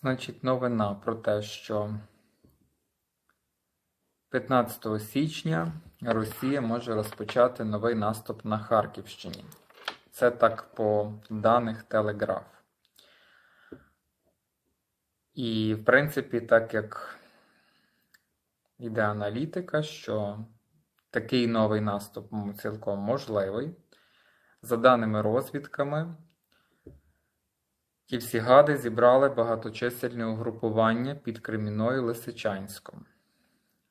Значить, новина про те, що 15 січня Росія може розпочати новий наступ на Харківщині. Це так по даних Телеграф. І, в принципі, так як йде аналітика, що такий новий наступ цілком можливий. За даними розвідками, ті всі гади зібрали багаточисельне угрупування під Креміною Лисичанськом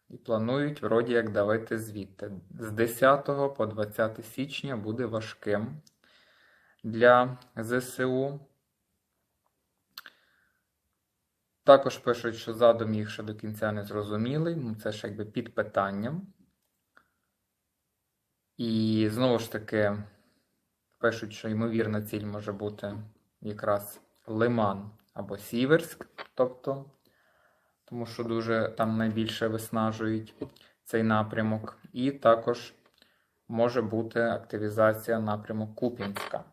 і планують вроді як давити звідти. З 10 по 20 січня буде важким для ЗСУ. Також пишуть, що задум їх ще до кінця не зрозумілий, ну це ж якби під питанням. І знову ж таки пишуть, що ймовірна ціль може бути якраз Лиман або Сіверськ, тобто, тому що дуже там найбільше виснажують цей напрямок. І також може бути активізація напряму Купінська.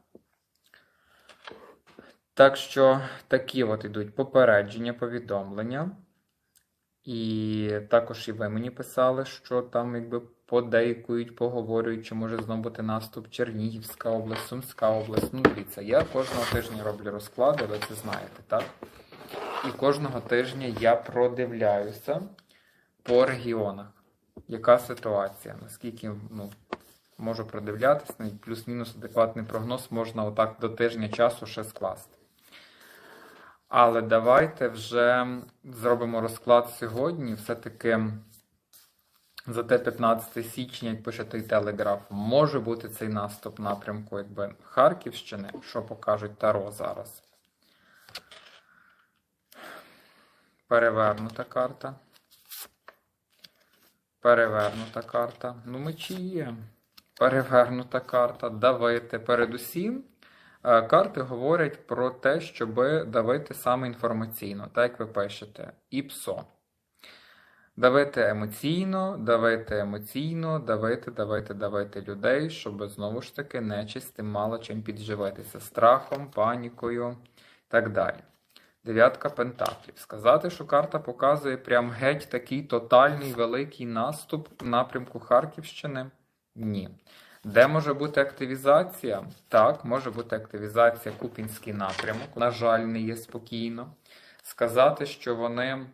Так що такі от ідуть попередження, повідомлення. І також і ви мені писали, що там якби подейкують, поговорюють, чи може знову бути наступ Чернігівська область, Сумська область. Ну, дивіться, я кожного тижня роблю розклади, ви це знаєте, так? І кожного тижня я продивляюся по регіонах. Яка ситуація? Наскільки ну, можу продивлятися, навіть плюс-мінус адекватний прогноз можна отак до тижня часу ще скласти. Але давайте вже зробимо розклад сьогодні. Все-таки за те 15 січня, як пише той телеграф, може бути цей наступ напрямку якби Харківщини, що покажуть Таро зараз. Перевернута карта. Перевернута карта. Ну, мечі є. Перевернута карта. Давайте. Передусім. Е, карти говорять про те, щоб давити саме інформаційно, так як ви пишете, ІПСО. Давити емоційно, давити емоційно, давити, давити, давити людей, щоб знову ж таки нечисть тим мало чим підживитися страхом, панікою і так далі. Дев'ятка пентаклів. Сказати, що карта показує прям геть такий тотальний великий наступ в напрямку Харківщини? Ні. Де може бути активізація? Так, може бути активізація Купінський напрямок. На жаль, не є спокійно. Сказати, що вони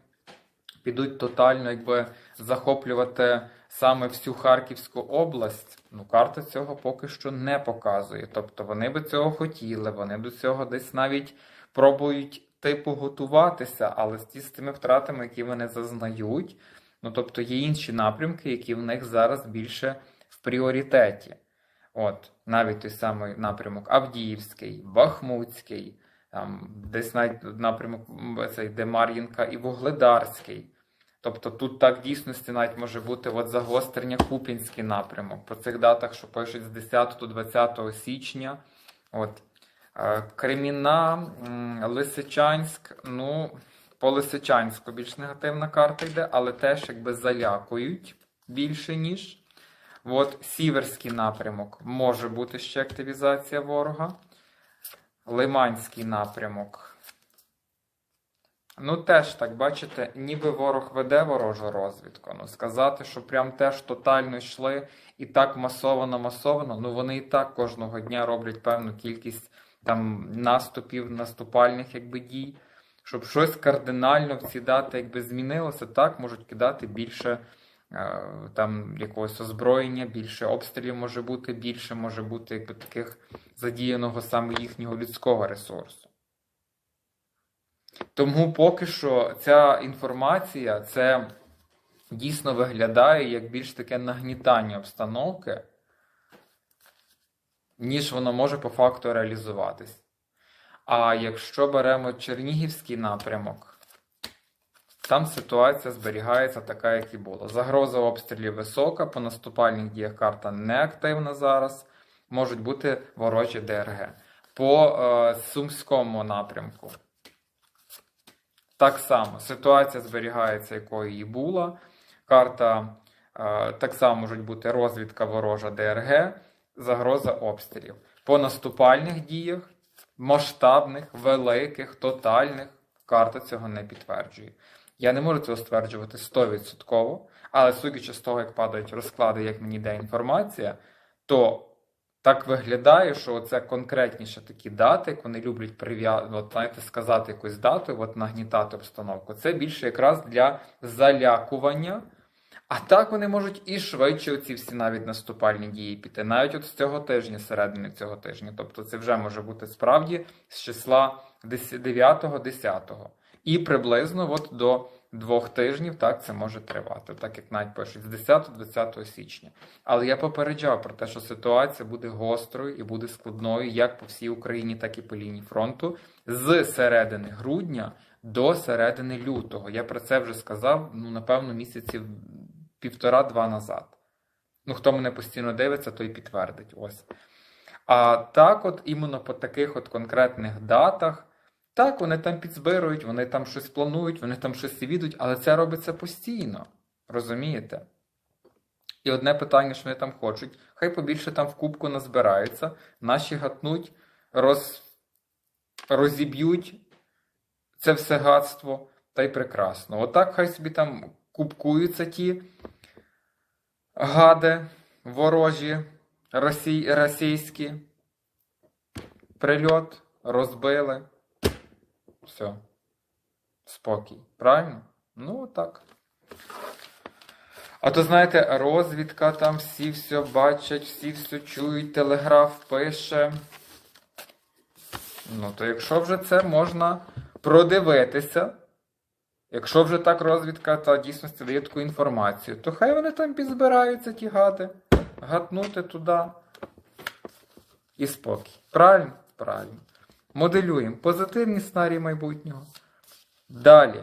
підуть тотально якби захоплювати саме всю Харківську область. Ну, карта цього поки що не показує. Тобто вони би цього хотіли, вони до цього десь навіть пробують типу готуватися, але з тими втратами, які вони зазнають. Ну, тобто є інші напрямки, які в них зараз більше в пріоритеті. От, навіть той самий напрямок Авдіївський, Бахмутський, там, десь навіть напрямок цей, де Мар'їнка і Вугледарський. Тобто тут так в дійсності навіть може бути от загострення Купінський напрямок. По цих датах, що пишуть з 10 до 20 січня. От. Е, Креміна, Лисичанськ, ну, по Лисичанську більш негативна карта йде, але теж якби залякують більше, ніж. От Сіверський напрямок може бути ще активізація ворога. Лиманський напрямок. Ну, теж так, бачите, ніби ворог веде ворожу розвідку. Ну, сказати, що прям теж тотально йшли і так масовано-масовано, ну вони і так кожного дня роблять певну кількість там наступів, наступальних якби дій. Щоб щось кардинально в ці дати якби змінилося, так можуть кидати більше. Е, там якогось озброєння, більше обстрілів може бути, більше може бути якби, таких задіяного саме їхнього людського ресурсу. Тому поки що ця інформація це дійсно виглядає як більш таке нагнітання обстановки, ніж воно може по факту реалізуватись. А якщо беремо Чернігівський напрямок, там ситуація зберігається така, як і було. Загроза обстрілів висока, по наступальних діях карта не активна зараз. Можуть бути ворожі ДРГ. По е, Сумському напрямку. Так само ситуація зберігається, якою і була. Карта е, так само можуть бути розвідка ворожа ДРГ, загроза обстрілів. По наступальних діях, масштабних, великих, тотальних карта цього не підтверджує. Я не можу цього стверджувати 100%, але судячи з того, як падають розклади, як мені йде інформація, то так виглядає, що це конкретніше такі дати, як вони люблять прив'язати, от, знаєте, сказати якусь дату, от нагнітати обстановку. Це більше якраз для залякування. А так вони можуть і швидше оці всі навіть наступальні дії піти, навіть от з цього тижня, середини цього тижня. Тобто це вже може бути справді з числа 9-10. І приблизно от до двох тижнів так це може тривати, так як навіть пишуть з 10-20 січня. Але я попереджав про те, що ситуація буде гострою і буде складною як по всій Україні, так і по лінії фронту з середини грудня до середини лютого. Я про це вже сказав, ну, напевно, місяців півтора-два назад. Ну, хто мене постійно дивиться, той підтвердить. Ось. А так, от іменно по таких от конкретних датах, так, вони там підзбирують, вони там щось планують, вони там щось відуть, але це робиться постійно. Розумієте? І одне питання, що вони там хочуть, хай побільше там в кубку назбирається, наші гатнуть, роз... розіб'ють це все гадство, та й прекрасно. Отак хай собі там кубкуються ті гади ворожі, росій... російські. Прильот, розбили. Все. Спокій. Правильно? Ну, так. А то, знаєте, розвідка там всі все бачать, всі все чують, телеграф пише. Ну, то якщо вже це можна продивитися, якщо вже так розвідка та дійсності дає таку інформацію, то хай вони там підзбираються, ті гади, гатнути туди. І спокій. Правильно? Правильно. Моделюємо позитивні сценарії майбутнього. Далі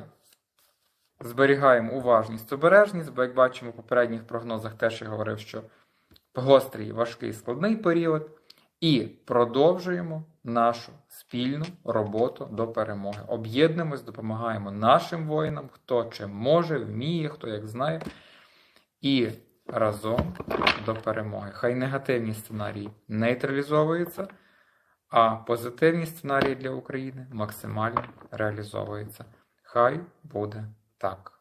зберігаємо уважність, обережність, бо, як бачимо, в попередніх прогнозах теж я говорив, що гострий, важкий, складний період. І продовжуємо нашу спільну роботу до перемоги. Об'єднуємось, допомагаємо нашим воїнам, хто чим може, вміє, хто як знає. І разом до перемоги. Хай негативні сценарії нейтралізовуються, а позитивні сценарії для України максимально реалізовуються. Хай буде так.